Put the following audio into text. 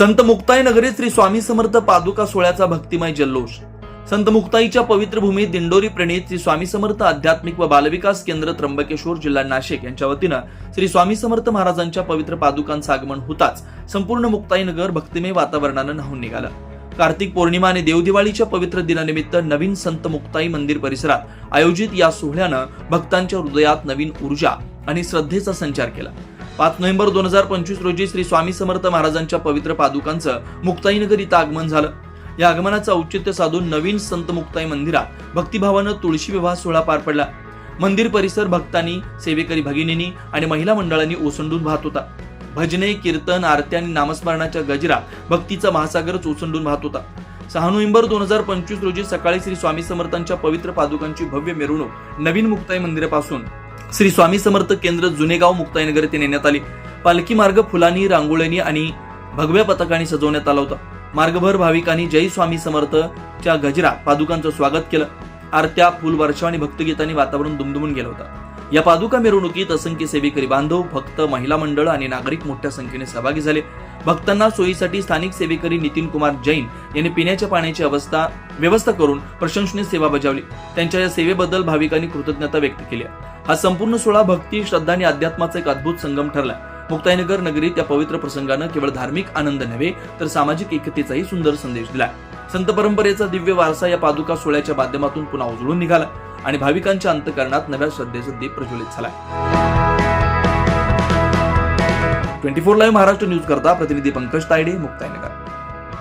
संत मुक्ताई नगरी श्री स्वामी समर्थ पादुका सोहळ्याचा भक्तिमय जल्लोष. संत मुक्ताईच्या पवित्र भूमीत दिंडोरी प्रणीत श्री स्वामी समर्थ आध्यात्मिक व बालविकास केंद्र त्र्यंबकेश्वर जिल्हा नाशिक यांच्या वतीनं श्री स्वामी समर्थ महाराजांच्या पवित्र पादुकांचं आगमन होताच संपूर्ण मुक्ताई नगर भक्तिमय वातावरणानं न्हावून निघालं. कार्तिक पौर्णिमा आणि देवदिवाळीच्या पवित्र दिनानिमित्त नवीन संत मुक्ताई मंदिर परिसरात आयोजित या सोहळ्यानं भक्तांच्या हृदयात नवीन ऊर्जा आणि श्रद्धेचा संचार केला. पाच नोव्हेंबर दोन हजार पंचवीस रोजी श्री स्वामी समर्थ महाराजांच्या पवित्र पादुकांचं मुक्ताईनगर इथं आगमन झालं. या आगमनाचं औचित्य साधून नवीन संत मुक्ताई मंदिरात भक्तिभावानं तुळशी विवाह सोहळा पार पडला. मंदिर परिसर भक्तांनी सेवेकरी भगिनींनी आणि महिला मंडळांनी ओसंडून वाहत होता. भजने कीर्तन आरत्या आणि नामस्मरणाच्या गजरा भक्तीचा महासागरच ओसंडून वाहत होता. सहा नोव्हेंबर दोन हजार पंचवीस रोजी सकाळी श्री स्वामी समर्थांच्या पवित्र पादुकांची भव्य मिरवणूक नवीन मुक्ताई मंदिरापासून श्री स्वामी समर्थ केंद्र जुनेगाव मुक्ताईनगर येथे नेण्यात आली. पालखी मार्ग फुलांनी रांगोळ्यांनी आणि भगव्या पथकाने सजवण्यात आला होता. मार्गभर भाविकांनी जय स्वामी समर्थच्या गजरा पादुकांचं स्वागत केलं. आरत्या फुल वर्षा आणि भक्तगीतांनी वातावरण दुमदुमून गेलं होतं. या पादुका मिरवणुकीत असंख्य सेवेकरी बांधव भक्त महिला मंडळ आणि नागरिक मोठ्या संख्येने सहभागी झाले. भक्तांना सोयीसाठी स्थानिक सेवेकरी नितीन कुमार जैन यांनी पिण्याच्या पाण्याची अवस्था व्यवस्था करून प्रशंसनीय सेवा बजावली. त्यांच्या या सेवेबद्दल भाविकांनी कृतज्ञता व्यक्त केली हा संपूर्ण सोहळा भक्ती श्रद्धा आणि अध्यात्माचा एक अद्भुत संगम ठरला मुक्ताईनगर नगरीत या पवित्र प्रसंगानं केवळ धार्मिक आनंद नव्हे तर सामाजिक एकतेचाही सुंदर संदेश दिला संत परंपरेचा दिव्य वारसा या पादुका सोहळ्याच्या माध्यमातून पुन्हा उजळून निघाला. आणि भाविकांच्या अंतकरणात नव्या श्रद्धेचा दीप प्रज्वलित झालाय. Twenty four live Maharashtra news करता प्रतिनिधी पंकज तायडे मुक्ताईनगर